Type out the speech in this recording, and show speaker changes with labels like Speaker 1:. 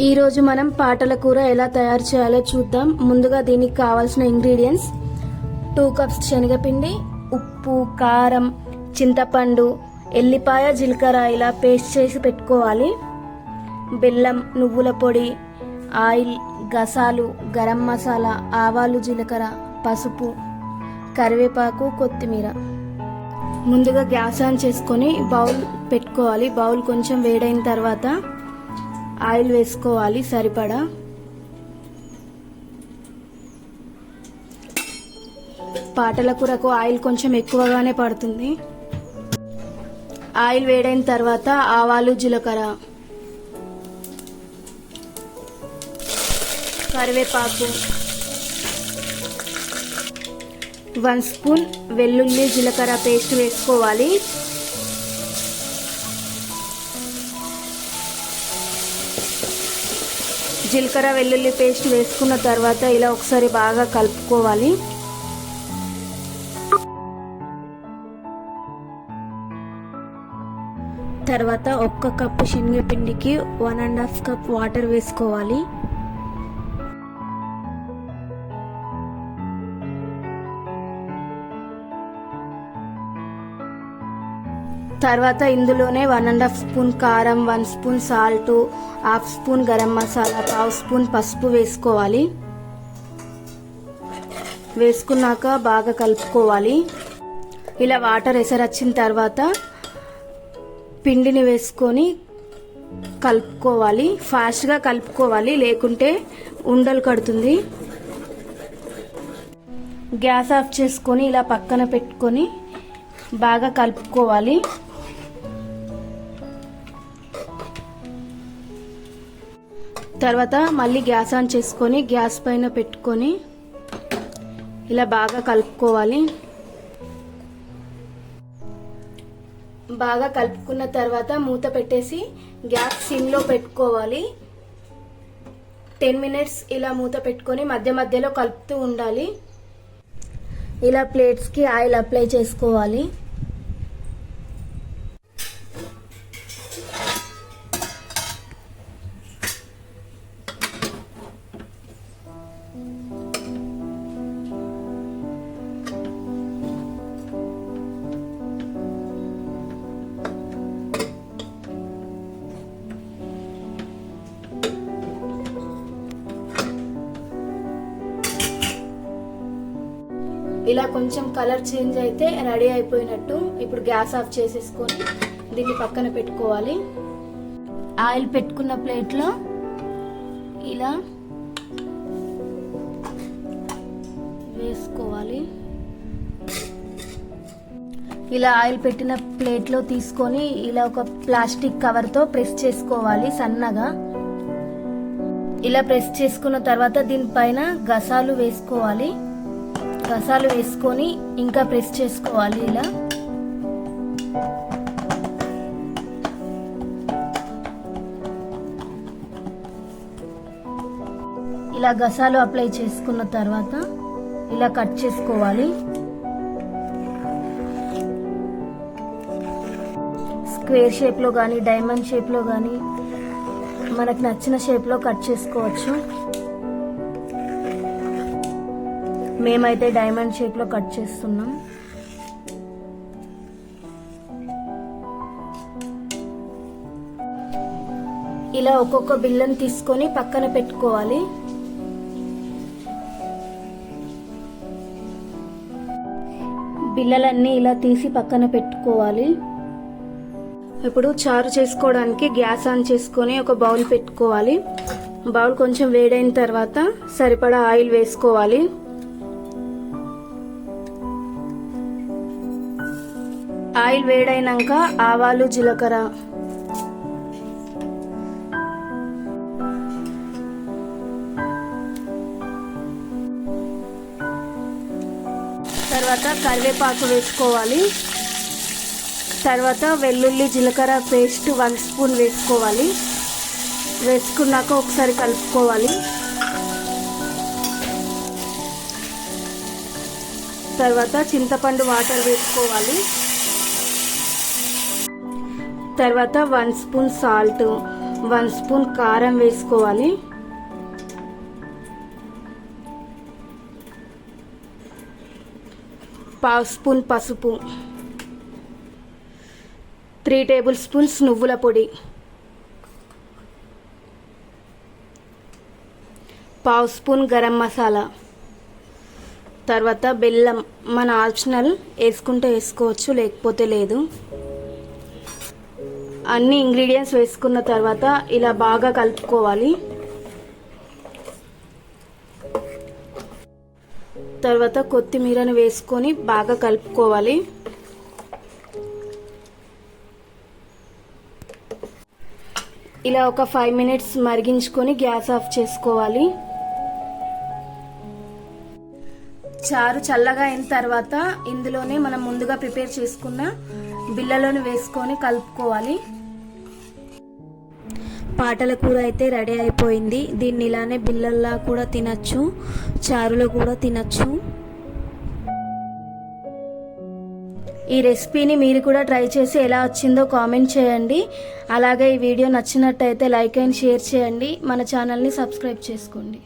Speaker 1: ఈరోజు మనం పాటల కూర ఎలా తయారు చేయాలో చూద్దాం. ముందుగా దీనికి కావాల్సిన ఇంగ్రీడియంట్స్. టూ కప్స్ శనగపిండి ఉప్పు కారం చింతపండు ఎల్లిపాయ జీలకర్ర ఇలా పేస్ట్ చేసి పెట్టుకోవాలి. బెల్లం నువ్వుల పొడి ఆయిల్ గసాలు గరం మసాలా ఆవాలు జీలకర్ర పసుపు కరివేపాకు కొత్తిమీర. ముందుగా గ్యాస్ ఆన్ చేసుకొని బౌల్ పెట్టుకోవాలి. బౌల్ కొంచెం వేడైన తర్వాత ఆయిల్ వేసుకోవాలి సరిపడా? పాటల కూరకు ఆయిల్ కొంచెం ఎక్కువగానే పడుతుంది. ఆయిల్ వేడైన తర్వాత ఆవాలు జీలకర్ర కరివేపాకు వన్ స్పూన్ వెల్లుల్లి జీలకర్ర పేస్ట్ వేసుకోవాలి. జీలకర్ర వెల్లుల్లి పేస్ట్ వేసుకున్న తర్వాత ఇలా ఒకసారి బాగా కలుపుకోవాలి. తర్వాత ఒక్క cup శనగపిండికి one and half cup water వేసుకోవాలి. తర్వాత ఇందులోనే వన్ అండ్ హాఫ్ స్పూన్ కారం one spoon salt half spoon garam masala పావు స్పూన్ పసుపు వేసుకోవాలి. వేసుకున్నాక బాగా కలుపుకోవాలి. ఇలా వాటర్ ఎసరొచ్చిన తర్వాత పిండిని వేసుకొని కలుపుకోవాలి. ఫాస్ట్గా కలుపుకోవాలి లేకుంటే ఉండలు కడుతుంది. గ్యాస్ ఆఫ్ చేసుకొని ఇలా పక్కన పెట్టుకొని బాగా కలుపుకోవాలి. తర్వాత మళ్ళీ గ్యాస్ ఆన్ చేసుకొని గ్యాస్ పైన పెట్టుకొని ఇలా బాగా కలుపుకోవాలి. బాగా కలుపుకున్న తర్వాత మూత పెట్టేసి గ్యాస్ సిమ్లో పెట్టుకోవాలి. టెన్ మినిట్స్ ఇలా మూత పెట్టుకొని మధ్య మధ్యలో కలుపుతూ ఉండాలి. ఇలా ప్లేట్స్కి ఆయిల్ అప్లై చేసుకోవాలి. ఇలా కొంచెం కలర్ చేంజ్ అయితే రెడీ అయిపోయినట్టు ఇప్పుడు గ్యాస్ ఆఫ్ చేసేసుకొని దీన్ని పక్కన పెట్టుకోవాలి. ఆయిల్ పెట్టుకున్న ప్లేట్లో ఇలా వేసుకోవాలి. ఇలా ఆయిల్ పెట్టిన ప్లేట్లో తీసుకొని ఇలా ఒక ప్లాస్టిక్ కవర్తో ప్రెస్ చేసుకోవాలి సన్నగా. ఇలా ప్రెస్ చేసుకున్న తర్వాత దీనిపైన గసాలు వేసుకోవాలి. గసాలు వేసుకొని ఇంకా ప్రెస్ చేసుకోవాలి ఇలా. ఇలా గసాలు అప్లై చేసుకున్న తర్వాత ఇలా కట్ చేసుకోవాలి. స్క్వేర్ షేప్లో కానీ డైమండ్ షేప్లో కానీ మనకు నచ్చిన షేప్లో కట్ చేసుకోవచ్చు. మేమైతే డైమండ్ షేప్లో కట్ చేస్తున్నాం. ఇలా ఒక్కొక్క బిల్లను తీసుకొని పక్కన పెట్టుకోవాలి. బిల్లలన్నీ ఇలా తీసి పక్కన పెట్టుకోవాలి. ఇప్పుడు చారు చేసుకోవడానికి గ్యాస్ ఆన్ చేసుకొని ఒక బౌల్ పెట్టుకోవాలి. బౌల్ కొంచెం వేడైన తర్వాత సరిపడా ఆయిల్ వేసుకోవాలి. ఆయిల్ వేడైనాక ఆవాలు జీలకర్ర. తర్వాత కరివేపాకు వేసుకోవాలి. తర్వాత వెల్లుల్లి జీలకర్ర పేస్ట్ వన్ స్పూన్ వేసుకోవాలి. వేసుకున్నాక ఒకసారి కలుపుకోవాలి. తర్వాత చింతపండు వాటర్ వేసుకోవాలి. తర్వాత one spoon salt one spoon కారం వేసుకోవాలి. పావు స్పూన్ పసుపు. త్రీ టేబుల్ స్పూన్స్ నువ్వుల పొడి. పావు స్పూన్ గరం మసాలా. తర్వాత బెల్లం. మన ఆప్షనల్ వేసుకుంటే వేసుకోవచ్చు లేకపోతే లేదు. అన్ని ఇంగ్రీడియంట్స్ వేసుకున్న తర్వాత ఇలా బాగా కలుపుకోవాలి. తర్వాత కొత్తిమీరను వేసుకొని బాగా కలుపుకోవాలి. ఇలా ఒక ఫైవ్ మినిట్స్ మరిగించుకొని గ్యాస్ ఆఫ్ చేసుకోవాలి. చారు చల్లగా అయిన తర్వాత ఇందులోనే మనం ముందుగా ప్రిపేర్ చేసుకున్న బిళ్ళలోని వేసుకొని కలుపుకోవాలి. పాటల కూర అయితే రెడీ అయిపోయింది. దీన్ని ఇలానే బిల్లల్లా కూడా తినచ్చు చారులో కూడా తినచ్చు. ఈ రెసిపీని మీరు కూడా ట్రై చేసి ఎలా వచ్చిందో కామెంట్ చేయండి. అలాగే ఈ వీడియో నచ్చినట్టయితే లైక్ అండ్ షేర్ చేయండి. మన ఛానల్ని సబ్స్క్రైబ్ చేసుకోండి.